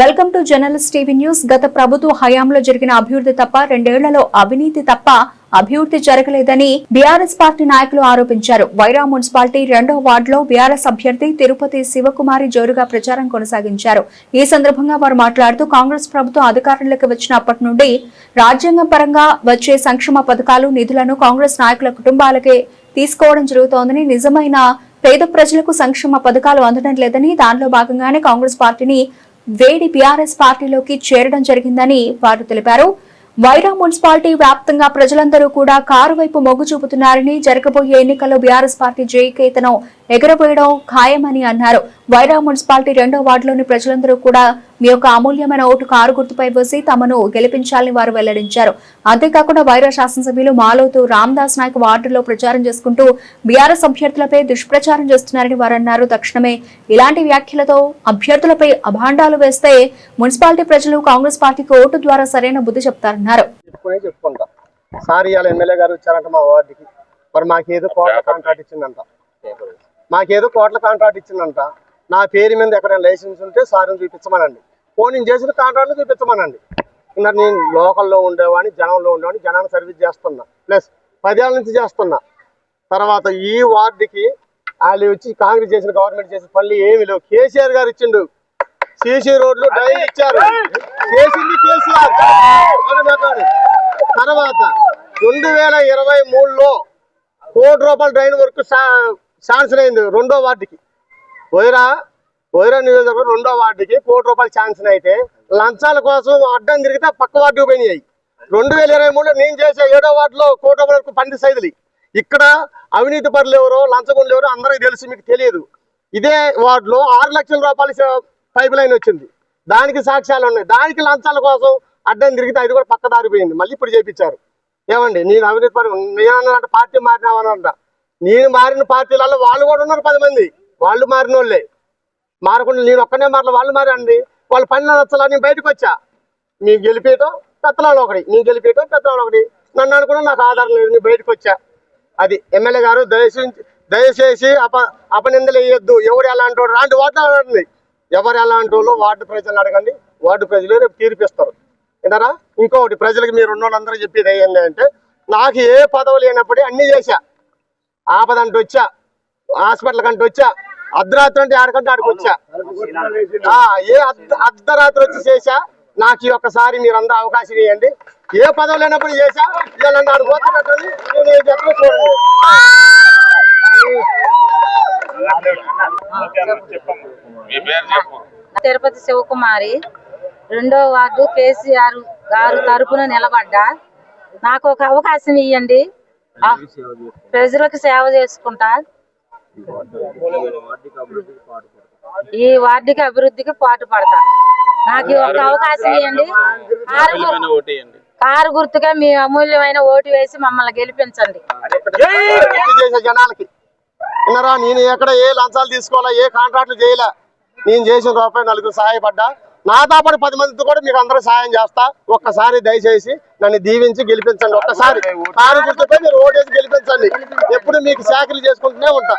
Welcome to journalist TV news. గత ప్రభుత్వ హయాంలో జరిగిన అభివృద్ధి తప్ప రెండేళ్ళలో అవినీతి తప్ప అభివృద్ధి జరగలేదని బీఆర్ఎస్ పార్టీ నాయకులు ఆరోపించారు. వైరా మున్సిపాలిటీ రెండో వార్డులో బీఆర్ఎస్ అభ్యర్థి తిరుపతి శివకుమారి జోరుగా ప్రచారం కొనసాగించారు. ఈ సందర్భంగా వారు మాట్లాడుతూ కాంగ్రెస్ ప్రభుత్వం అధికారంలోకి వచ్చినప్పటి నుండి రాజ్యాంగ పరంగా వచ్చే సంక్షేమ పథకాలు నిధులను కాంగ్రెస్ నాయకుల కుటుంబాలకే తీసుకోవడం జరుగుతోందని నిజమైన పేద ప్రజలకు సంక్షేమ పథకాలు అందడం లేదని దానిలో భాగంగానే కాంగ్రెస్ పార్టీని వేడి బీఆర్ఎస్ పార్టీలోకి చేరడం జరిగిందని వారు తెలిపారు. వైరా మున్సిపాలిటీ వ్యాప్తంగా ప్రజలందరూ కూడా కారు వైపు మొగ్గు చూపుతున్నారని జరగబోయే ఎన్నికల్లో బీఆర్ఎస్ పార్టీ జయకేతనం ఎగరబోయడం ఖాయమని అన్నారు. వైరా మున్సిపాలిటీ రెండో వార్డులోని ప్రజలందరూ కూడా మీ యొక్క అమూల్యమైన ఓటు కారు గుర్తుపై వేసి తమను గెలిపించాలని వారు వెల్లడించారు. అంతేకాకుండా వైరా శాసనసభ్యులు మాలోతు రామ్దాస్ నాయక్ వార్డులో ప్రచారం చేసుకుంటూ బీఆర్ఎస్ అభ్యర్థులపై దుష్ప్రచారం చేస్తున్నారని వారు అన్నారు. తక్షణమే ఇలాంటి వ్యాఖ్యలతో అభ్యర్థులపై అభాండాలు వేస్తే మున్సిపాలిటీ ప్రజలు కాంగ్రెస్ పార్టీకి ఓటు ద్వారా సరైన బుద్ధి చెప్తారన్నారు. సార్ ఇవాళ ఎమ్మెల్యే గారు వచ్చారంట మా వార్డుకి. మరి మాకేదో కాంట్రాక్ట్ ఇచ్చిందంట. మాకేదో కోట్ల కాంట్రాక్ట్ ఇచ్చిందంట. నా పేరు మీద ఎక్కడైనా లైసెన్స్ ఉంటే సార్ని చూపించమనండి. ఫోన్ నేను చేసిన కాంట్రాక్ట్ని చూపించమనండి. ఇంకా నేను లోకల్లో ఉండేవాడిని జనంలో ఉండేవాడిని జనాన్ని సర్వీస్ చేస్తున్నా. ప్లస్ పదేళ్ళ నుంచి చేస్తున్నా. తర్వాత ఈ వార్డుకి వాళ్ళు వచ్చి కాంగ్రెస్ చేసిన గవర్నమెంట్ చేసిన పనులు ఏమి లేవు. కేసీఆర్ గారు ఇచ్చిండు. సీసీ రోడ్లు డ్రైన్ ఇచ్చారు. చేసింది కేసీఆర్. తర్వాత రెండు వేల ఇరవై మూడులో కోటి రూపాయల డ్రైన్ వర్క్ ఛాన్స్ అయింది రెండో వార్డుకి. వైరా వైరా నియోజకవర్గం రెండో వార్డుకి కోటి రూపాయలు ఛాన్స్ అయితే లంచాల కోసం అడ్డం తిరిగితే పక్క వార్డుకు పోయినాయి. రెండు వేల ఇరవై మూడులో నేను చేసే ఏడో వార్డులో కోటి రూపాయలకు వరకు పండి సైదులు. ఇక్కడ అవినీతి పరులు ఎవరో లంచగొండలు ఎవరో అందరికీ తెలుసు మీకు తెలియదు. ఇదే వార్డులో ఆరు లక్షల రూపాయల పైప్ లైన్ వచ్చింది. దానికి సాక్ష్యాలు ఉన్నాయి. దానికి లంచాల కోసం అడ్డం తిరిగితే అది కూడా పక్క దారిపోయింది మళ్ళీ ఇప్పుడు చేపించారు. ఏమండి నేను అవినీతి పరి నేను పార్టీ పార్టీ మారినామనంట నేను మారిన పార్టీలలో వాళ్ళు కూడా ఉన్నారు పది మంది. వాళ్ళు మారిన వాళ్ళే మారకుండా నేను ఒక్కనే మారలే వాళ్ళు మారండి. వాళ్ళు పని నచ్చలా నేను బయటకు వచ్చా. మీ గెలిపేయటం పెత్తనాలు ఒకటి నేను గెలిపేయటం పెత్తనాలు ఒకటి. నన్ను అనుకున్నా నాకు ఆధారం లేదు నేను బయటకు వచ్చా. అది ఎమ్మెల్యే గారు దయచేసి దయచేసి అప అపనిందలు వేయొద్దు. ఎవరు ఎలాంటి వాడు రాంటి వార్డు అడగండి. ఎవరు ఎలాంటి వాళ్ళు వార్డు ప్రజలు అడగండి. వార్డు ప్రజలు రేపు తీర్పిస్తారు. విన్నారా? ఇంకొకటి ప్రజలకు మీరు ఉన్న వాళ్ళందరూ చెప్పేది ఏంటంటే నాకు ఏ పదవి లేనప్పుడే అన్ని చేశా. ఆపద అంటూ వచ్చా హాస్పిటల్ కంటే వచ్చా అర్ధరాత్రి అంటే ఆడకంటే ఆడికి వచ్చా ఆ, ఏ అర్ధ అర్ధరాత్రి వచ్చి చేశా? నాకు ఈ ఒక్కసారి మీరు అందరూ అవకాశం ఇవ్వండి ఏ పదవి లేనప్పుడు చేశా? ఇవాళ నన్ను నేను చూడండి. తిరుపతి శివకుమారి రెండో వార్డు కేసీఆర్ గారు తరపున నిలబడ్డా. నాకు ఒక అవకాశం ఇవ్వండి ప్రజలకు సేవ చేసుకుంటా? ఈ వార్డుకి అభివృద్ధికి పాటు పడతా. నాకు ఈ ఒక్క అవకాశం ఇవ్వండి కారు గుర్తుగా మీ అమూల్యమైన ఓటు వేసి మమ్మల్ని గెలిపించండి. జనాలకి. విన్నారా? నేను ఎక్కడ ఏ లంచాలు తీసుకోవాలా ఏ కాంట్రాక్ట్లు చేయలే? నేను చేసిన రూపాయి నలుగురు సహాయపడ్డా. నాతో పాటు పది మందితో కూడా మీకు అందరూ సహాయం చేస్తా. ఒక్కసారి దయచేసి నన్ను దీవించి గెలిపించండి. ఒక్కసారి కారు గుర్తుపై మీరు ఓటేసి గెలిపించండి. ఎప్పుడు మీకు సేకలు చేసుకుంటూనే ఉంటా.